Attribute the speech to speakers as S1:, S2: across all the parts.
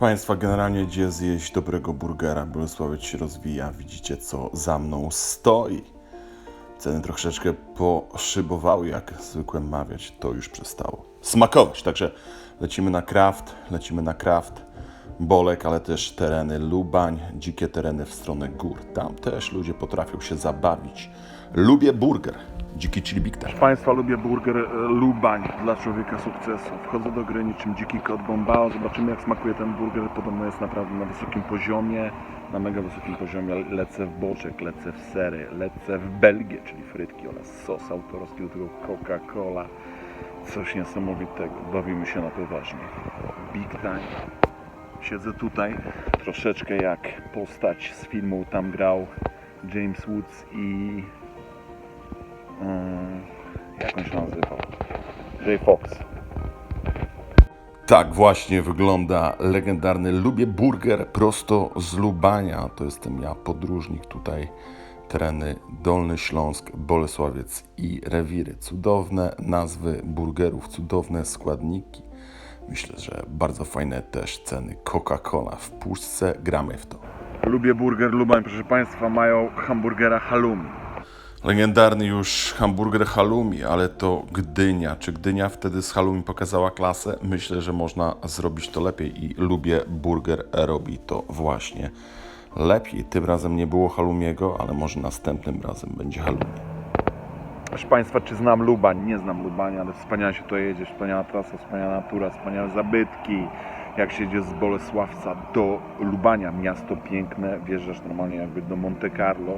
S1: Państwa, generalnie gdzie zjeść dobrego burgera? Bolesławiec się rozwija. Widzicie, co za mną stoi. Ceny troszeczkę poszybowały, jak zwykłem mawiać. To już przestało smakować. Także lecimy na kraft, lecimy na kraft. Bolek, ale też tereny Lubań, dzikie tereny w stronę gór. Tam też ludzie potrafią się zabawić. Lubię burger. Dziki chili big time.
S2: Państwa lubię burger e, Lubań dla człowieka sukcesu. Wchodzę do gry niczym dziki kot bombao. Zobaczymy jak smakuje ten burger. Podobno jest naprawdę na wysokim poziomie. Na mega wysokim poziomie lecę w boczek, lecę w sery, lecę w Belgię, czyli frytki oraz sos autorski do tego Coca-Cola. Coś niesamowitego. Bawimy się na poważnie. Big time. Siedzę tutaj troszeczkę jak postać z filmu. Tam grał James Woods i jak on się nazywał? Jay Fox.
S1: Tak właśnie wygląda legendarny Lubię Burger prosto z Lubania. To jestem ja, podróżnik tutaj. Tereny Dolny Śląsk, Bolesławiec i Rewiry. Cudowne nazwy burgerów, cudowne składniki. Myślę, że bardzo fajne też ceny. Coca-Cola w puszce, gramy w to.
S2: Lubię burger Lubań, proszę Państwa, mają hamburgera halloumi.
S1: Legendarny już hamburger halloumi, ale to Gdynia. Czy Gdynia wtedy z halloumi pokazała klasę? Myślę, że można zrobić to lepiej i lubię burger robi to właśnie lepiej. Tym razem nie było halloumiego, ale może następnym razem będzie halloumi.
S2: Proszę Państwa, czy znam Lubań? Nie znam Lubania, ale wspaniale się to jedzie, wspaniała trasa, wspaniała natura, wspaniałe zabytki. Jak się jedzie z Bolesławca do Lubania, miasto piękne, wjeżdżasz normalnie jakby do Monte Carlo.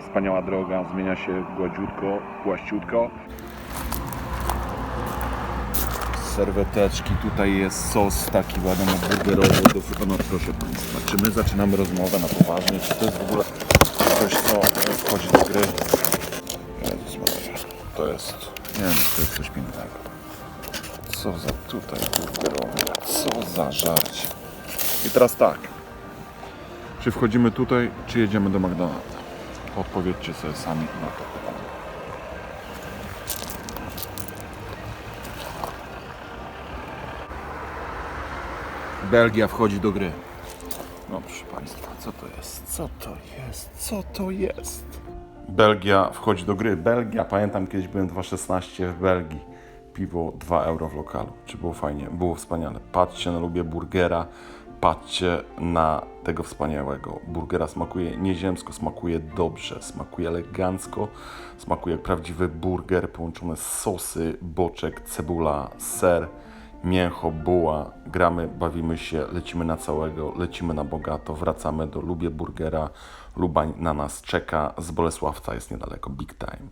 S2: Wspaniała droga, zmienia się gładziutko, głaściutko. Serweteczki, tutaj jest sos taki ładny burgerowy do no proszę Państwa, czy my zaczynamy rozmowę na poważnie, czy to jest w ogóle coś, co wchodzi do gry? Jezus to jest, nie wiem, to jest coś pięknego. Co za tutaj burgerowe, co za żarcie. I teraz tak, czy wchodzimy tutaj, czy jedziemy do McDonalda? Odpowiedzcie sobie sami na to. Belgia wchodzi do gry. No proszę Państwa, co to jest? Co to jest? Co to jest?
S1: Belgia wchodzi do gry. Belgia, pamiętam kiedyś byłem 2,16 w Belgii. Piwo 2 euro w lokalu. Czy było fajnie? Było wspaniale. Patrzcie na lubię burgera. Patrzcie na tego wspaniałego burgera. Smakuje nieziemsko, smakuje dobrze, smakuje elegancko, smakuje jak prawdziwy burger połączony z sosy, boczek, cebula, ser, mięcho, buła. Gramy, bawimy się, lecimy na całego, lecimy na bogato, wracamy do Lubię Burgera. Lubań na nas czeka, z Bolesławca jest niedaleko, big time.